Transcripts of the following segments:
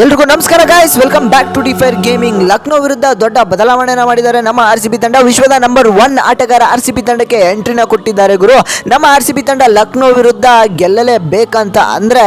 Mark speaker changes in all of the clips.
Speaker 1: ಎಲ್ರಿಗೂ ನಮಸ್ಕಾರ guys welcome back to ಡಿಫೈರ್ ಗೇಮಿಂಗ್ ಲಕ್ನೋ ವಿರುದ್ಧ ದೊಡ್ಡ ಬದಲಾವಣೆನ ಮಾಡಿದ್ದಾರೆ ನಮ್ಮ ಆರ್ ಸಿ ಬಿ ತಂಡ. ವಿಶ್ವದ ನಂಬರ್ ಒನ್ ಆಟಗಾರ ಆರ್ ಸಿ ಬಿ ತಂಡಕ್ಕೆ ಎಂಟ್ರಿನ ಕೊಟ್ಟಿದ್ದಾರೆ ಗುರು. ನಮ್ಮ ಆರ್ ಸಿ ಬಿ ತಂಡ ಲಕ್ನೋ ವಿರುದ್ಧ ಗೆಲ್ಲಲೇಬೇಕಂತ ಅಂದ್ರೆ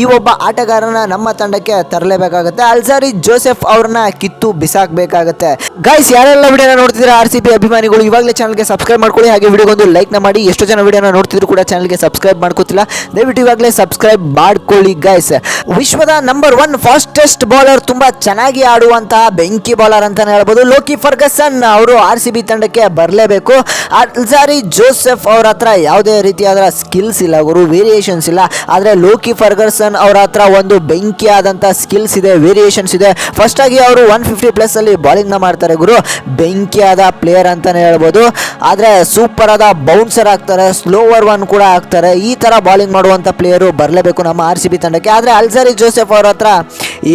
Speaker 1: ಈ ಒಬ್ಬ ಆಟಗಾರನ ನಮ್ಮ ತಂಡಕ್ಕೆ ತರಲೇಬೇಕಾಗುತ್ತೆ. ಅಲ್ಸಾರಿ ಜೋಸೆಫ್ ಅವ್ರನ್ನ ಕಿತ್ತು ಬಿಸಾಕಬೇಕಾಗತ್ತೆ. ಗಾಯ್ಸ್ ಯಾರೆಲ್ಲ ವಿಡಿಯೋನ ನೋಡ್ತಿದ್ದೀರಾ? ಆರ್ ಸಿ ಬಿ ಅಭಿಮಾನಿಗಳು, ಇವಾಗಲೇ ಚಾನಲ್ಗೆ ಸಬ್ಸ್ಕ್ರೈಬ್ ಮಾಡ್ಕೊಳ್ಳಿ. ಹಾಗೆ ವಿಡಿಯೋಗೊಂದು ಲೈಕ್ನ ಮಾಡಿ. ಎಷ್ಟು ಜನ ವಿಡಿಯೋನ ನೋಡ್ತಿದ್ರು ಕೂಡ ಚಾನಲ್ಗೆ ಸಬ್ಸ್ಕ್ರೈಬ್ ಮಾಡ್ಕೋತಿಲ್ಲ. ದಯವಿಟ್ಟು ಇವಾಗಲೇ ಸಬ್ಸ್ಕ್ರೈಬ್ ಮಾಡ್ಕೊಳ್ಳಿ ಗಾಯ್ಸ್ ವಿಶ್ವದ ನಂಬರ್ ಒನ್ ಫಾಸ್ಟೆಸ್ಟ್ ಬೌಲರ್ ತುಂಬಾ ಚೆನ್ನಾಗಿ ಆಡುವಂತಹ ಬೆಂಕಿ ಬೌಲರ್ ಅಂತಾನೆ ಹೇಳ್ಬೋದು. ಲೋಕಿ ಫರ್ಗಸನ್ ಅವರು ಆರ್ ಸಿ ಬಿ ತಂಡಕ್ಕೆ ಬರಲೇಬೇಕು. ಅಲ್ಸಾರಿ ಜೋಸೆಫ್ ಅವರ ಹತ್ರ ಯಾವುದೇ ರೀತಿಯಾದ ಸ್ಕಿಲ್ಸ್ ಇಲ್ಲ ಗುರು ವೇರಿಯೇಷನ್ಸ್ ಇಲ್ಲ. ಆದರೆ ಲೋಕಿ ಫರ್ಗಸನ್ ಅವ್ರ ಹತ್ರ ಒಂದು ಬೆಂಕಿ ಆದಂಥ ಸ್ಕಿಲ್ಸ್ ಇದೆ ವೇರಿಯೇಷನ್ಸ್ ಇದೆ. ಫಸ್ಟ್ ಆಗಿ ಅವರು ಒನ್ ಫಿಫ್ಟಿ ಪ್ಲಸ್ ಅಲ್ಲಿ bowling ನ ಮಾಡ್ತಾರೆ ಗುರು. ಬೆಂಕಿಯಾದ ಪ್ಲೇಯರ್ ಅಂತಾನೆ ಹೇಳ್ಬೋದು. ಆದರೆ ಸೂಪರ್ ಆದ ಬೌನ್ಸರ್ ಆಗ್ತಾರೆ ಸ್ಲೋವರ್ ಒನ್ ಕೂಡ ಆಗ್ತಾರೆ. ಈ ತರ ಬಾಲಿಂಗ್ ಮಾಡುವಂತ ಪ್ಲೇಯರು ಬರಲೇಬೇಕು ನಮ್ಮ ಆರ್ ಸಿ ಬಿ ತಂಡಕ್ಕೆ. ಆದರೆ ಅಲ್ಸಾರಿ ಜೋಸೆಫ್ ಅವ್ರ ಹತ್ರ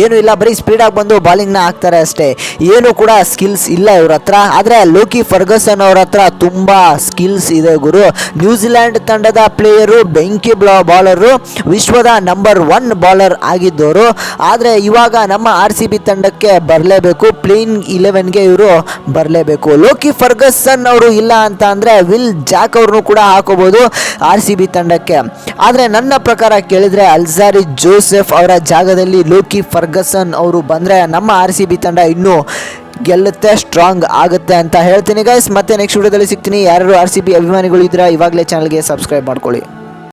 Speaker 1: ಏನು ಇಲ್ಲ, ಬರೀ ಸ್ಪೀಡಾಗಿ ಬಂದು ಬಾಲಿಂಗ್ನ ಹಾಕ್ತಾರೆ ಅಷ್ಟೇ. ಏನು ಕೂಡ ಸ್ಕಿಲ್ಸ್ ಇಲ್ಲ ಇವ್ರ ಹತ್ರ. ಆದರೆ ಲೋಕಿ ಫರ್ಗಸನ್ ಅವ್ರ ಹತ್ರ ತುಂಬ ಸ್ಕಿಲ್ಸ್ ಇದೆ ಗುರು. ನ್ಯೂಜಿಲ್ಯಾಂಡ್ ತಂಡದ ಪ್ಲೇಯರು ಬೆಂಕಿ ಬ್ಲಾ ಬಾಲರು ವಿಶ್ವದ ನಂಬರ್ ಒನ್ ಬಾಲರ್ ಆಗಿದ್ದವರು ಆದರೆ ಇವಾಗ ನಮ್ಮ ಆರ್ ಸಿ ಬಿ ತಂಡಕ್ಕೆ ಬರಲೇಬೇಕು. ಪ್ಲೇಯಿಂಗ್ ಇಲೆವೆನ್ಗೆ ಇವರು ಬರಲೇಬೇಕು. ಲೋಕಿ ಫರ್ಗಸನ್ ಅವರು ಇಲ್ಲ ಅಂತ ಅಂದರೆ ವಿಲ್ ಜಾಕ್ ಅವ್ರನ್ನೂ ಕೂಡ ಹಾಕೋಬೋದು ಆರ್ ಸಿ ಬಿ ತಂಡಕ್ಕೆ. ಆದರೆ ನನ್ನ ಪ್ರಕಾರ ಕೇಳಿದರೆ ಅಲ್ಜಾರಿ ಜೋಸೆಫ್ ಅವರ ಜಾಗದಲ್ಲಿ ಲೋಕಿ ಫರ್ಗಸನ್ ಅವರು ಬಂದರೆ ನಮ್ಮ ಆರ್ ಸಿ ಬಿ ತಂಡ ಇನ್ನೂ ಗೆಲ್ಲುತ್ತೆ ಸ್ಟ್ರಾಂಗ್ ಆಗುತ್ತೆ ಅಂತ ಹೇಳ್ತೀನಿ ಗೈಸ್ ಮತ್ತೆ ನೆಕ್ಸ್ಟ್ ವಿಡಿಯೋದಲ್ಲಿ ಸಿಗ್ತೀನಿ. ಯಾರು ಆರ್ ಸಿ ಬಿ ಅಭಿಮಾನಿಗಳು ಇದ್ದೀರಾ, ಇವಾಗಲೇ ಚಾನಲ್ಗೆ ಸಬ್ಸ್ಕ್ರೈಬ್ ಮಾಡ್ಕೊಳ್ಳಿ.